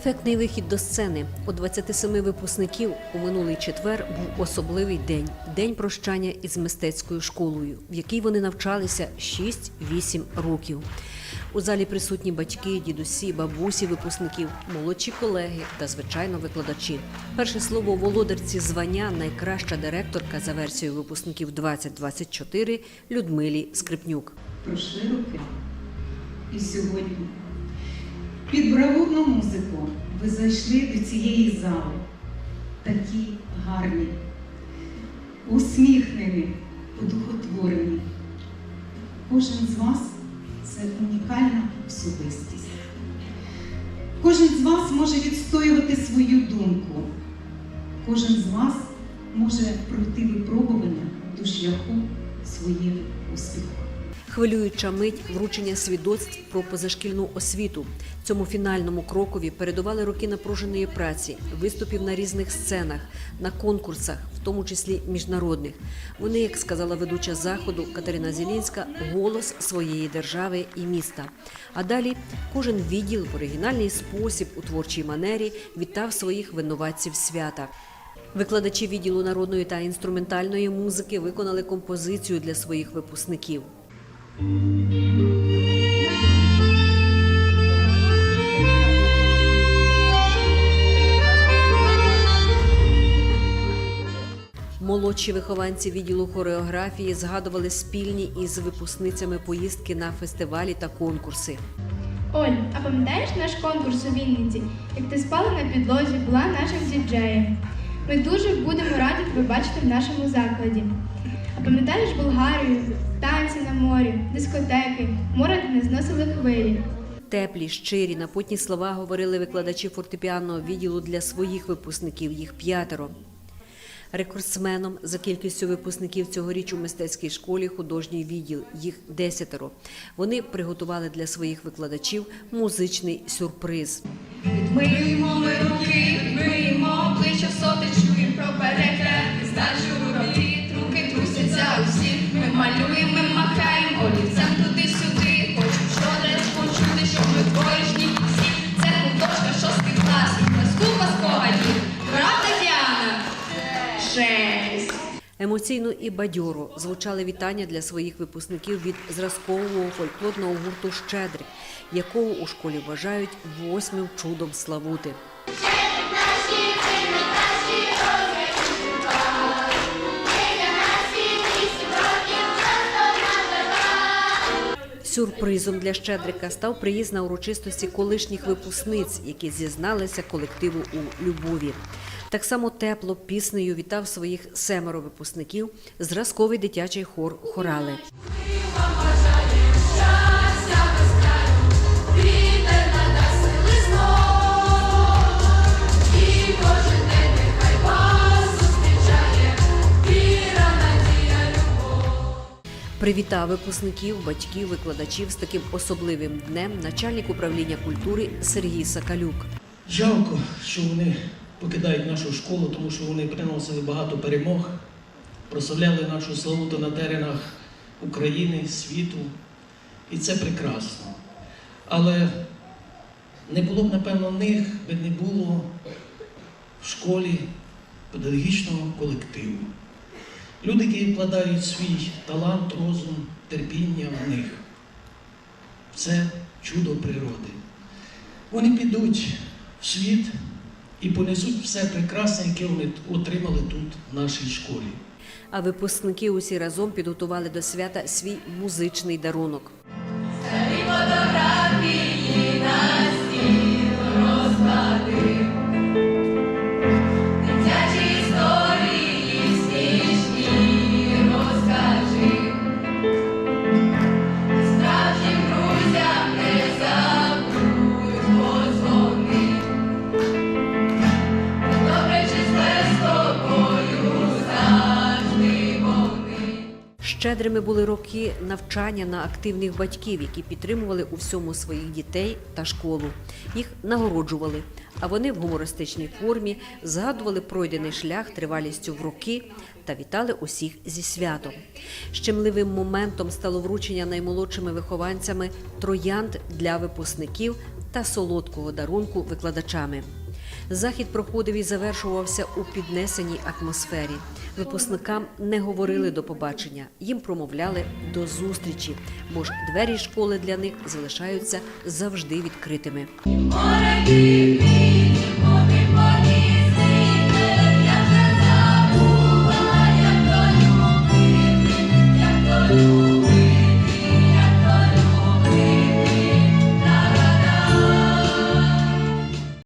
Ефектний вихід до сцени у 27 випускників у минулий четвер був особливий день день прощання із мистецькою школою, в якій вони навчалися 6-8 років. У залі присутні батьки, дідусі, бабусі випускників, молодші колеги та, звичайно, викладачі. Перше слово володарці звання найкраща директорка за версією випускників 2024 Людмилі Скрипнюк. пройшли роки. І сьогодні під бравурну музику ви зайшли до цієї зали. Такі гарні, усміхнені, одухотворені. Кожен з вас це унікальна особистість. Кожен з вас може відстоювати свою думку. Кожен з вас може пройти випробування до шляху своїх успіхів. Хвилююча мить вручення свідоцтв про позашкільну освіту. Цьому фінальному крокові передували роки напруженої праці, виступів на різних сценах, на конкурсах, в тому числі міжнародних. Вони, як сказала ведуча заходу Катерина Зелінська, голос своєї держави і міста. А далі кожен відділ в оригінальний спосіб у творчій манері вітав своїх винуватців свята. Викладачі відділу народної та інструментальної музики виконали композицію для своїх випускників. Молодші вихованці відділу хореографії згадували спільні із випускницями поїздки на фестивалі та конкурси. Оль, а пам'ятаєш наш конкурс у Вінниці? Як ти спала на підлозі, була нашим діджеєм. Ми дуже будемо раді тебе бачити в нашому закладі. Пам'ятаєш Болгарію, танці на морі, дискотеки, море, не зносили хвилі. Теплі, щирі, напутні слова говорили викладачі фортепіанного відділу для своїх випускників, їх п'ятеро. Рекордсменом за кількістю випускників цьогоріч у мистецькій школі художній відділ, їх десятеро. Вони приготували для своїх викладачів музичний сюрприз. Миємо ми руки, миємо обличчя соти, купа спогадів. Правда, Діана? Шесть. Емоційно і бадьоро звучали вітання для своїх випускників від зразкового фольклорного гурту Щедрик, якого у школі вважають восьмим чудом Славути. Сюрпризом для Щедрика став приїзд на урочистості колишніх випускниць, які зізналися колективу у любові. Так само тепло піснею вітав своїх семеро випускників зразковий дитячий хор хорали. Привітав випускників, батьків, викладачів з таким особливим днем начальник управління культури Сергій Сакалюк. Жалко, що вони покидають нашу школу, тому що вони приносили багато перемог, прославляли нашу славу на теренах України, світу. І це прекрасно. Але не було б, напевно, них, би не було в школі педагогічного колективу. Люди, які вкладають свій талант, розум, терпіння в них. Це чудо природи. Вони підуть в світ і понесуть все прекрасне, яке вони отримали тут, в нашій школі. А випускники усі разом підготували до свята свій музичний дарунок. Щедрими були роки навчання на активних батьків, які підтримували у всьому своїх дітей та школу. Їх нагороджували, а вони в гумористичній формі згадували пройдений шлях тривалістю в роки та вітали усіх зі святом. Щемливим моментом стало вручення наймолодшими вихованцями троянд для випускників та солодкого дарунку викладачами. Захід проходив і завершувався у піднесеній атмосфері. Випускникам не говорили до побачення, їм промовляли до зустрічі, бо ж двері школи для них залишаються завжди відкритими.